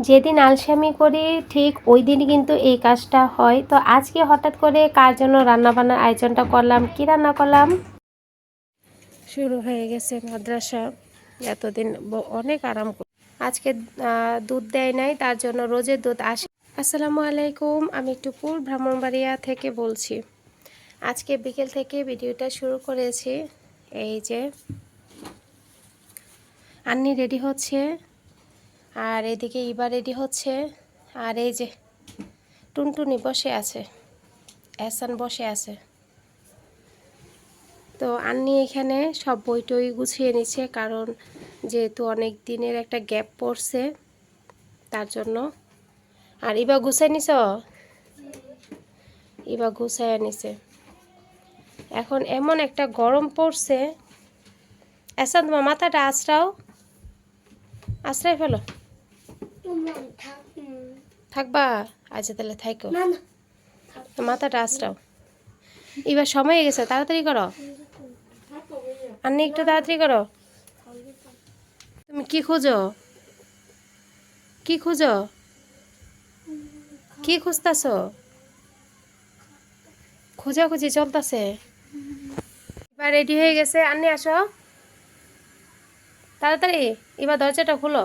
যেদিন আলসামি করি, ঠিক ওই দিনই কিন্তু এই কাজটা হয়। তো আজকে হঠাৎ করে কার জন্য রান্নাবান্নার আয়োজনটা করলাম? কি রান্না করলাম? শুরু হয়ে গেছে মাদ্রাসা। এতদিন অনেক আরাম কর- আজকে দুধ দেয় নাই, তার জন্য রোজের দুধ আসে। আসসালামু আলাইকুম, আমি টুপুর ব্রাহ্মণবাড়িয়া থেকে বলছি। আজকে বিকেল থেকে ভিডিওটা শুরু করেছি। এই যে, আন্নি রেডি হচ্ছে। আর এদিকে ইবা রেডি হচ্ছে, আর এই যে টুনটুনি বসে আছে, এহসান বসে আছে। তো আন্নি এখানে সব বই টই গুছিয়ে নিচ্ছে, কারণ যেহেতু অনেক দিনের একটা গ্যাপ পড়ছে, তার জন্য। আর ইবা গুছাই নিছ? ইবা গুছাই নিছে। এখন এমন একটা গরম পড়ছে। এসান তোমার মাথাটা আছড়াও। আশ্রয় ফেলো। থাকবা? আচ্ছা তাহলে থাইকো। মাথাটা আশ্রাও এবার সময় হয়ে গেছে তাড়াতাড়ি করো। আন্নি একটু তাড়াতাড়ি করো। তুমি কি খুঁজো? কি খুঁজো? কি খুঁজতাছ? খোঁজাখুঁজি চলতেছে। এবার রেডি হয়ে গেছে। আন্নি আসো। তাড়াতাড়ি এবার দরজাটা খুলো।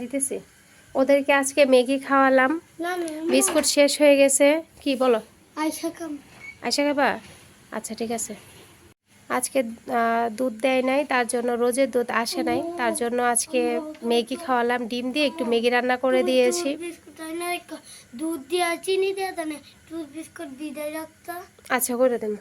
দিতেছি। ওদেরকে আজকে ম্যাগি খাওয়ালাম। বিস্কুট শেষ হয়ে গেছে। কি বলো? আয়সা খাবা? আচ্ছা ঠিক আছে। আজকে দুধ দেয় নাই তার জন্য রোজের দুধ আসে নাই। তার জন্য আজকে ম্যাগি খাওয়ালাম ডিম দিয়ে একটু ম্যাগি রান্না করে দিয়েছি। দুধ দিয়ে চিনি দিয়ে দুধ বিস্কুট দিয়ে আচ্ছা করে দেন।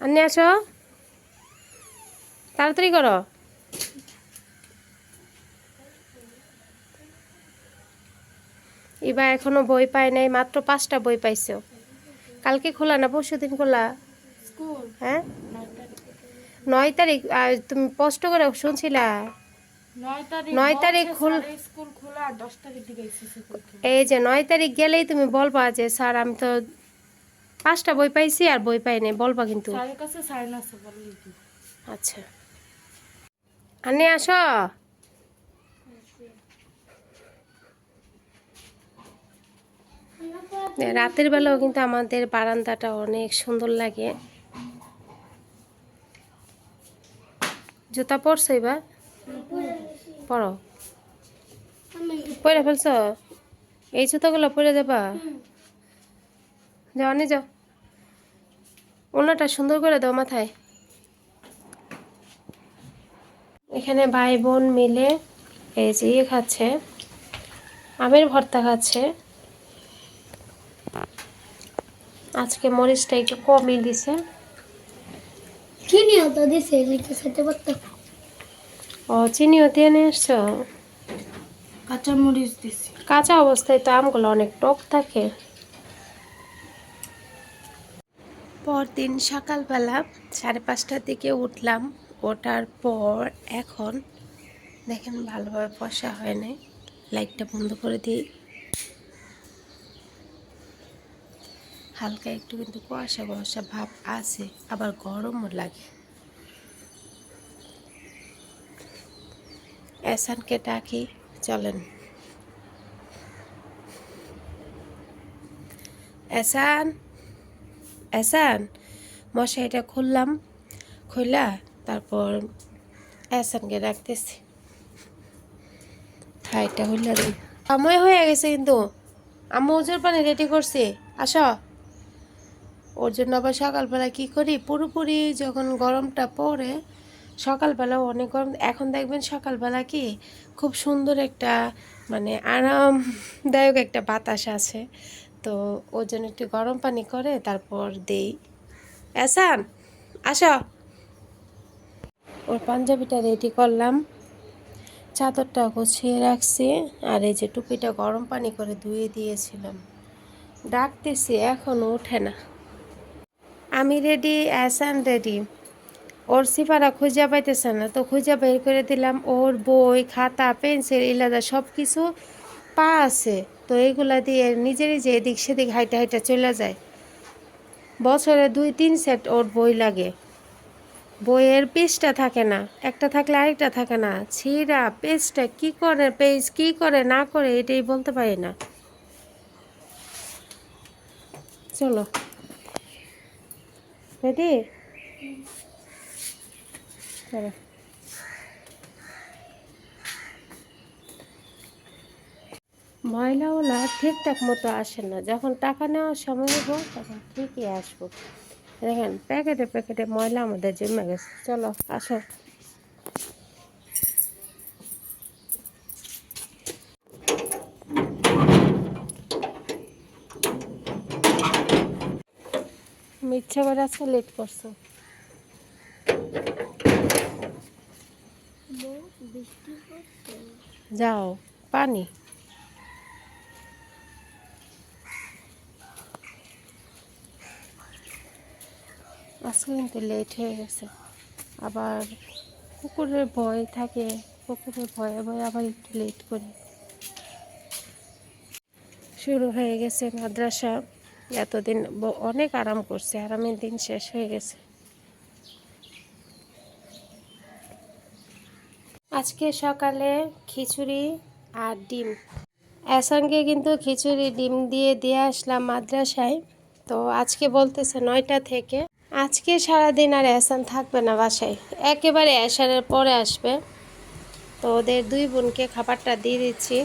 আন্নি আসো। তাড়াতাড়ি করো। এবার এখনও বই পায় নাই মাত্র পাঁচটা বই পাইছো। কালকে খোলা না পরশু দিন খোলা? হ্যাঁ? নয় তারিখ। আর তুমি স্পষ্ট করে শুনছিলা? নয় তারিখ খুল এই যে নয় তারিখ গেলেই তুমি বলবা যে স্যার আমি তো পাঁচটা বই পাইছি আর বই পাই নাই। বলবা কিন্তু। আচ্ছা। আনে আসো। রাতের বেলাও কিন্তু আমাদের বারান্দাটা অনেক সুন্দর লাগে। জুতা পরছো এবার? পরো। পরে ফেলছ? এই জুতাগুলো পরে দেবা যাও নি যাও। ওনাটা সুন্দর করে দাও মাথায়। এখানে ভাই বোন মিলে এই যে ইয়ে খাচ্ছে, আমের ভর্তা খাচ্ছে। আজকে মরিচটা একটু কমই দিছে। চিনি হতো দিছে? লিখে খেতে পারতাম ও চিনিও দিয়ে নিয়ে এসছো কাঁচা মরিচ দিছি। কাঁচা অবস্থায় তো আমগুলো অনেক টক থাকে। পরদিন সকালবেলা সাড়ে পাঁচটার দিকে উঠলাম। ওঠার পর এখন দেখেন ভালোভাবে বসা হয় নাই। লাইটটা বন্ধ করে দিই। হালকা একটু কিন্তু কুয়াশা কুয়াশা ভাব আছে, আবার গরমও লাগে। এসানকে ডাকি, চলেন। এসান এসান মশাইটা খুললাম খুললা তারপর এসানকে রাখতেছি থাইটা হইলা সময় হয়ে গেছে কিন্তু আমি ওজোর পানি রেডি করছি, আসো। ওর জন্য আবার সকালবেলা কি করি? পুরোপুরি যখন গরমটা পড়ে, সকালবেলা অনেক গরম। এখন দেখবেন সকালবেলা কি খুব সুন্দর একটা মানে আরামদায়ক একটা বাতাস আছে। তো ওর জন্য একটু গরম পানি করে তারপর দেই। এসান আসো। ওর পাঞ্জাবিটা রেডি করলাম। চাদরটা গুছিয়ে রাখছি আর এই যে টুপিটা গরম পানি করে ধুয়ে দিয়েছিলাম। ডাকতেছি এখনও ওঠে না। আমি রেডি অ্যাসান রেডি ওর সিফারা খুঁজা পাইতেছে না, তো খুঁজা বের করে দিলাম। ওর বই, খাতা, পেন্সিল, ইলাদা সব কিছু পা আছে। তো এইগুলা দিয়ে নিজে নিজে এদিক সেদিক হাইটা হাইটা চলে যায়। বছরে দুই, তিন সেট ওর বই লাগে। বইয়ের পেজটা থাকে না, একটা থাকলে আরেকটা থাকে না। ছিঁড়া পেজটা কি করে, পেজ কি করে, না করে, এটাই বলতে পারি না। চলো। রেডি? চলো। ময়লাওয়ালা ঠিকঠাক মতো আসে না। যখন টাকা নেওয়ার সময় হব তখন ঠিকই আসব। দেখেন, প্যাকেটে প্যাকেটে ময়লা আমাদের জমে গেছে। চলো, আসো। তুমি ইচ্ছা করে আজকে লেট করছ। যাও, পানি। আজকে কিন্তু লেট হয়ে গেছে। আবার কুকুরের ভয় থাকে, কুকুরের ভয়ে ভয়ে আবার একটু লেট করি। শুরু হয়ে গেছে মাদ্রাসা। এতদিন অনেক আরাম করছে, আরামের দিন শেষ হয়ে গেছে। আজকে সকালে খিচুড়ি আর ডিম। সঙ্গে কিন্তু খিচুড়ি ডিম দিয়ে দিয়ে আসলাম মাদ্রাসায়। তো আজকে বলতেছে নয়টা থেকে। আজকে সারাদিন আর এসান থাকবে না বাসায়। একেবারে এসানের পরে আসবে। তো ওদের দুই বোনকে খাবারটা দিয়ে দিচ্ছি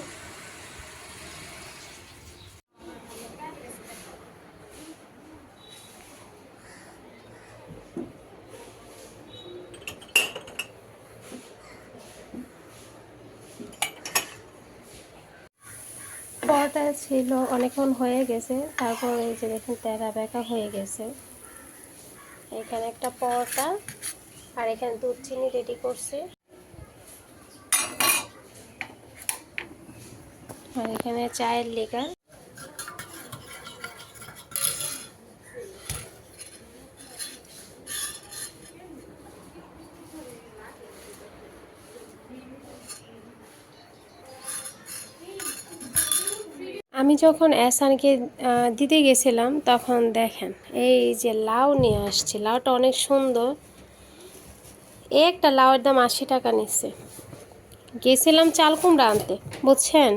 পরোটা ছিল, অনেকক্ষণ হয়ে গেছে। তারপর এই যে দেখুন তেরা বেঁকা হয়ে গেছে। এখানে একটা পরোটা আর এখানে দুধ চিনি রেডি করছি। আর এখানে চায়ের লিকার আমি যখন আহ, দিতে গেছিলাম তখন দেখেন এই যে লাউ নিয়ে আসছে লাউটা অনেক সুন্দর। একটা লাউয়ের দাম আশি টাকা নিচ্ছে। গেছিলাম চাল কুমড়া আনতে বুঝছেন?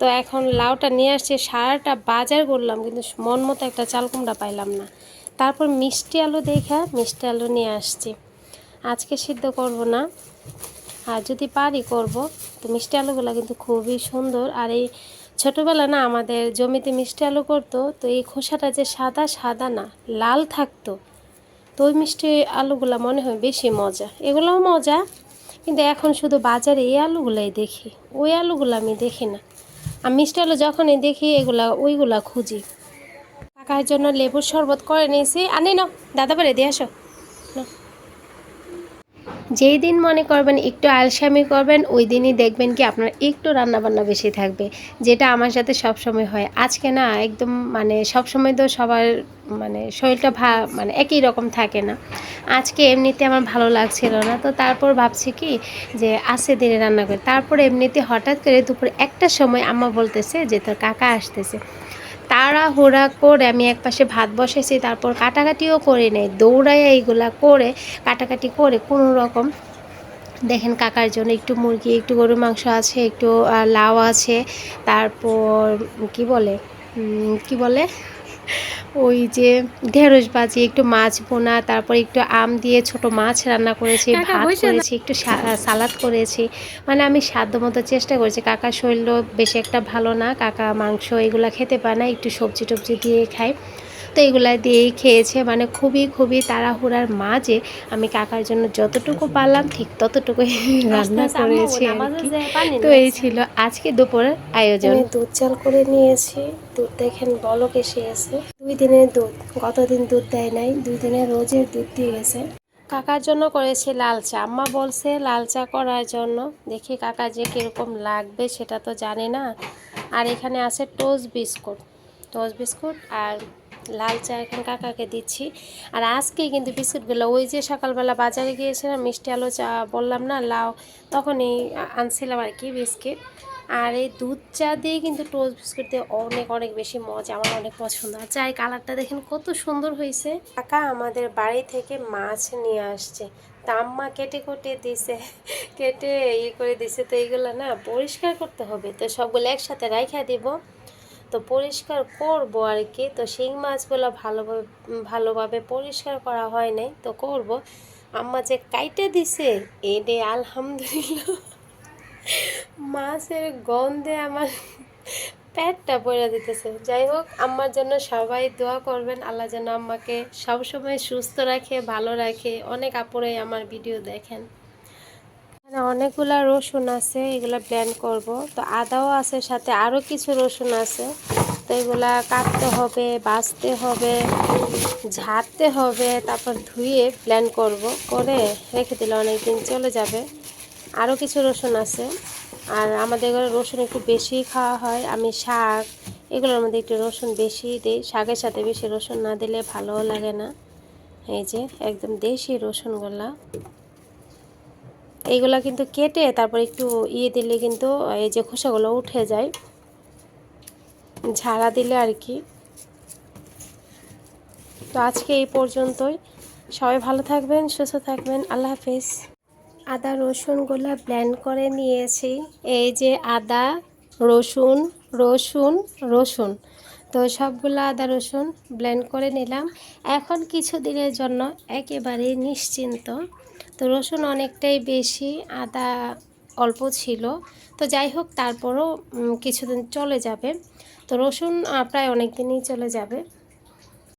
তো এখন লাউটা নিয়ে আসছে সারাটা বাজার করলাম কিন্তু মন মতো একটা চাল কুমড়া পাইলাম না। তারপর মিষ্টি আলু দেখা মিষ্টি আলু নিয়ে আসছি। আজকে সিদ্ধ করব না আর যদি পারি করব। তো মিষ্টি আলুগুলো কিন্তু খুবই সুন্দর আর এই ছোটোবেলা না আমাদের জমিতে মিষ্টি আলু করতো, তো এই খোসাটা যে সাদা সাদা না, লাল থাকতো। তো ওই মিষ্টি আলুগুলো মনে হয় বেশি মজা। এগুলোও মজা, কিন্তু এখন শুধু বাজারে এই আলুগুলাই দেখি। ওই আলুগুলো আমি দেখি না। আর মিষ্টি আলু যখনই দেখি, এগুলা, ওইগুলা খুঁজি। কাকার জন্য লেবুর শরবত করে নিয়েছি। আনে না দাদা বাড়ি দিয়ে আসো। যেই দিন মনে করবেন একটু আলসামি করবেন, ওই দিনই দেখবেন কি আপনার একটু রান্নাবান্না বেশি থাকবে, যেটা আমার সাথে সব সময় হয়। আজকে না একদম মানে সব সময় তো সবার মানে শরীরটা ভা মানে একই রকম থাকে না। আজকে এমনিতে আমার ভালো লাগছিল না, তো তারপর ভাবছি কি যে আসে দিনে রান্না করে। তারপর এমনিতে হঠাৎ করে দুপুর একটার সময় আম্মা বলতেছে যে তোর কাকা আসতেছে। তাড়াহুড়া করে আমি এক পাশে ভাত বসেছি, তারপর কাটাকাটিও করে নেই দৌড়ায় এইগুলা করে কাটাকাটি করে কোনো রকম দেখেন কাকার জন্য একটু মুরগি, একটু গরুর মাংস আছে, একটু লাউ আছে, তারপর কি বলে কি বলে? ওই যে ঢেঁড়স বাজি একটু মাছ বোনা তারপর একটু আম দিয়ে ছোট মাছ রান্না করেছি ভাত করেছি একটু সালাদ করেছি। মানে আমি সাধ্য মতো চেষ্টা করেছি। কাকা শরীর বেশি একটা ভালো না কাকা মাংস এগুলো খেতে পায় না একটু সবজি টবজি দিয়ে খায় তো এগুলা দিয়েই খেয়েছে। মানে খুবই খুবই তাড়াহুড়ার মাঝে আমি কাকার জন্য যতটুকু পারলাম ঠিক ততটুকুই রান্না করেছি তো এই ছিল আজকে দুপুরের আয়োজন। দুধ চাল করে নিয়েছি। দুধ দেখেন বলক এসে গেছে দুই দিনের দুধ গতদিন দুধ দেয় নাই দুই দিনের রোজের দুধ দিয়ে গেছে কাকার জন্য করেছি লাল চা। আম্মা বলছে লাল চা করার জন্য। দেখি কাকা যে কীরকম লাগবে সেটা তো জানি না। আর এখানে আছে টোস্ট বিস্কুট। টোস্ট বিস্কুট আর লাল চা এখন কাকাকে দিচ্ছি। আর আজকে কিন্তু বিস্কুটগুলো ওই যে সকালবেলা বাজারে গিয়েছিলাম, মিষ্টি আলু চা বললাম না, লাউ, তখনই আনছিলাম আর কি বিস্কিট। আর এই দুধ চা দিয়ে কিন্তু টোস্ট বিস্কুট দিয়ে অনেক অনেক বেশি মজা, আমার অনেক পছন্দ। আর চায়ের কালারটা দেখেন কত সুন্দর হয়েছে। কাকা আমাদের বাড়ি থেকে মাছ নিয়ে আসছে। তা আম্মা কেটে কুটে দিছে, কেটে ই করে দিছে। তো এইগুলো না পরিষ্কার করতে হবে। তো সবগুলো একসাথে রাইখা দিব। তো পরিষ্কার করব আর কি। তো শিং মাছগুলো ভালোভাবে ভালোভাবে পরিষ্কার করা হয় নাই, তো করব। আম্মা যে কাইটে দিছে, এডে আলহামদুলিল্লাহ। মাছের গন্ধে আমার পেটটা পড়ে দিতেছে। যাই হোক, আম্মার জন্য সবাই দোয়া করবেন। আল্লাহ যেন আম্মাকে সবসময় সুস্থ রাখে, ভালো রাখে। অনেক আপুরাই আমার ভিডিও দেখেন। এখানে অনেকগুলা রসুন আছে, এগুলা ব্লেন্ড করব। তো আদাও আছে সাথে আরও কিছু রসুন আছে। তো এগুলা কাটতে হবে বাছতে হবে, ঝাড়তে হবে, তারপর ধুয়ে ব্লেন্ড করব। করে রেখে দিলে অনেকদিন চলে যাবে। আরও কিছু রসুন আছে। আর আমাদের ঘরে রসুন একটু বেশি খাওয়া হয়। আমি শাক, এগুলোর মধ্যে একটু রসুন বেশি দিই। শাকের সাথে বেশি রসুন না দিলে ভালোও লাগে না। এই যে, একদম দেশি রসুনগুলা। এইগুলা কিন্তু কেটে তারপর একটু ইয়ে দিলে কিন্তু, এই যে খোসাগুলো উঠে যায়। ঝাড়া দিলে আর কি। তো আজকে এই পর্যন্তই। সবাই ভালো থাকবেন, সুস্থ থাকবেন। আল্লাহ হাফিজ। আদা রসুনগুলো ব্ল্যান্ড করে নিয়েছি। এই যে আদা, রসুন রসুন রসুন। তো সবগুলো আদা, রসুন ব্লেন্ড করে নিলাম। এখন কিছু দিনের জন্য একেবারে নিশ্চিন্ত। তো রসুন অনেকটাই বেশি, আদা অল্প ছিল। তো যাই হোক, তারপরও কিছুদিন চলে যাবে। তো রসুন প্রায় অনেক দিনই চলে যাবে।